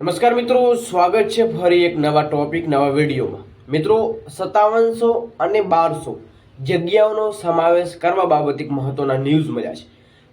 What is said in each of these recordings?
નમસ્કાર મિત્રો, સ્વાગત છે ફરી એક નવા ટોપિક, નવા વિડીયોમાં. મિત્રો, સત્તાવનસો અને બારસો જગ્યાઓનો સમાવેશ કરવા બાબતે એક મહત્વના ન્યૂઝ મળ્યા છે.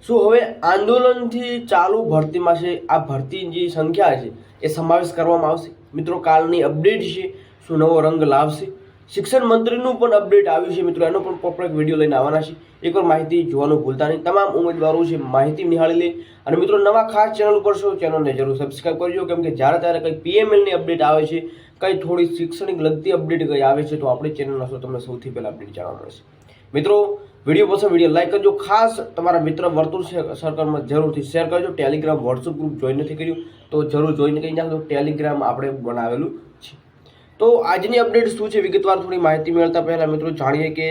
શું હવે આંદોલનથી ચાલુ ભરતીમાં છે? આ ભરતીની જે સંખ્યા છે, એ સમાવેશ કરવામાં આવશે? મિત્રો, કાલની અપડેટ છે, શું નવો રંગ લાવશે? શિક્ષણ મંત્રીનું પણ અપડેટ આવ્યું છે મિત્રો. એનો પણ પ્રોપર વીડિયો લઈને આવવાના છે એકવાર માહિતી જોવાનું ભૂલતા નહીં. તમામ ઉમેદવારો છે માહિતી નિહાળી લે. અને મિત્રો, નવા ખાસ ચેનલ ઉપર છો ચેનલને જરૂર સબસ્ક્રાઇબ કરજો. કેમ કે જ્યારે ત્યારે કંઈ પીએમએલની અપડેટ આવે છે, કંઈ થોડી શૈક્ષણિક લગતી અપડેટ કંઈ આવે છે, તો આપણી ચેનલ છો, તમને સૌથી પહેલાં અપડેટ જાણવા મળશે મિત્રો વીડિયો પસંદ વીડિયો લાઈક કરજો. ખાસ તમારા મિત્ર વર્તુળ સર્કલમાં જરૂરથી શેર કરજો. ટેલિગ્રામ વોટ્સઅપ ગ્રુપ જોઈન નથી કર્યું, તો જરૂર જોઈને કહી નાખજો ટેલિગ્રામ આપણે બનાવેલું છે. તો આજની અપડેટ શું છે? વિગતવાર થોડી માહિતી મેળવતા પહેલાં મિત્રો જાણીએ કે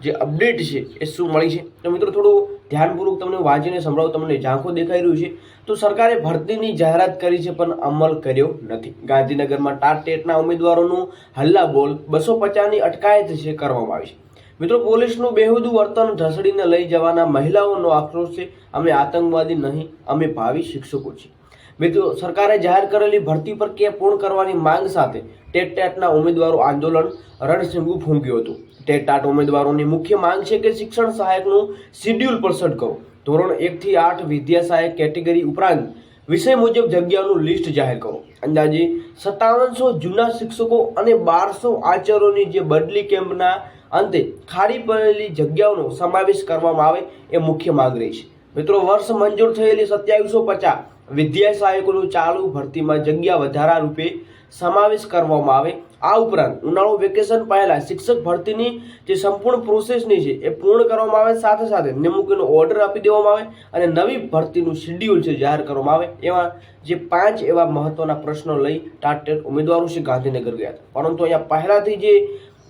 જે અપડેટ છે, એ શું મળી છે? તો મિત્રો થોડું ધ્યાનપૂર્વક તમને વાંચીને સંભળાવું, તમને ઝાંખો દેખાઈ રહ્યું છે. તો સરકારે ભરતીની જાહેરાત કરી છે, પણ અમલ કર્યો નથી. ગાંધીનગરમાં ટાટ ટેટના ઉમેદવારોનું હલ્લા બોલ બસો પચાસની અટકાયત છે કરવામાં આવી છે. મિત્રો, પોલીસનું બેહુદું વર્તન ઢસડીને લઈ જવાના મહિલાઓનો આક્રોશ છે. અમે આતંકવાદી નહીં, અમે ભાવિ શિક્ષકો છીએ. મિત્રો, સરકારે જાહેર કરેલી ભરતી પર કે પૂર્ણ કરવાની માંગ સાથે ટેટ ટાટના ઉમેદવારો આંદોલન રણસિંગુ ફૂંક્યું હતું. ટેટ ટાટ ઉમેદવારોની મુખ્ય માંગ છે કે શિક્ષણ સહાયકનું શિડ્યુલ પરસટ કરો ધોરણ એકથી આઠ વિદ્યા સહાયક કેટેગરી ઉપરાંત વિષય મુજબ જગ્યાઓનું લિસ્ટ જાહેર કરો. અંદાજે સત્તાવનસો જૂના શિક્ષકો અને બારસો આચાર્યોની જે બદલી કેમ્પના અંતે ખાલી પડેલી જગ્યાઓનો સમાવેશ કરવામાં આવે એ મુખ્ય માંગ રહી છે. મિત્રો, વર્ષ મંજૂર થયેલી સત્યાવીસો પચાસ વિદ્યા સહાયકોનું ચાલુ ભરતીમાં જગ્યા વધારા રૂપે સમાવેશ કરવામાં આવે. આ ઉપરાંત ઉનાળુ વેકેશન પહેલા શિક્ષક ભરતીની જે સંપૂર્ણ પ્રોસેસની છે એ પૂર્ણ કરવામાં આવે, સાથે સાથે નિમણૂકીનો ઓર્ડર આપી દેવામાં આવે અને નવી ભરતીનું શેડ્યુલ છે જાહેર કરવામાં આવે, એવા જે પાંચ એવા મહત્વના પ્રશ્નો લઈ ટાટેટ ઉમેદવારો છે ગાંધીનગર ગયા પરંતુ અહીંયા પહેલાંથી જે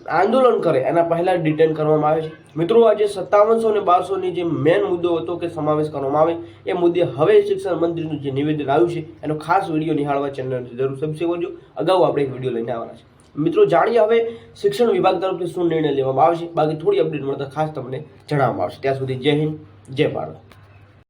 આંદોલન કરે, એના પહેલાં ડિટેન કરવામાં આવે છે. મિત્રો, આજે સત્તાવનસો અને બારસોની જે મેન મુદ્દો હતો કે સમાવેશ કરવામાં આવે, એ મુદ્દે હવે શિક્ષણ મંત્રીનું જે નિવેદન આવ્યું છે, એનો ખાસ વીડિયો નિહાળવા ચેનલ જરૂર સબસ્ક્રાઈબ કરજો. અગાઉ આપણે એક વીડિયો લઈને આવવાના છે. મિત્રો, જાણીએ હવે શિક્ષણ વિભાગ તરફથી શું નિર્ણય લેવામાં આવશે બાકી થોડી અપડેટ મળતા ખાસ તમને જણાવવામાં આવશે. ત્યાં સુધી જય હિન્દ, જય ભારત.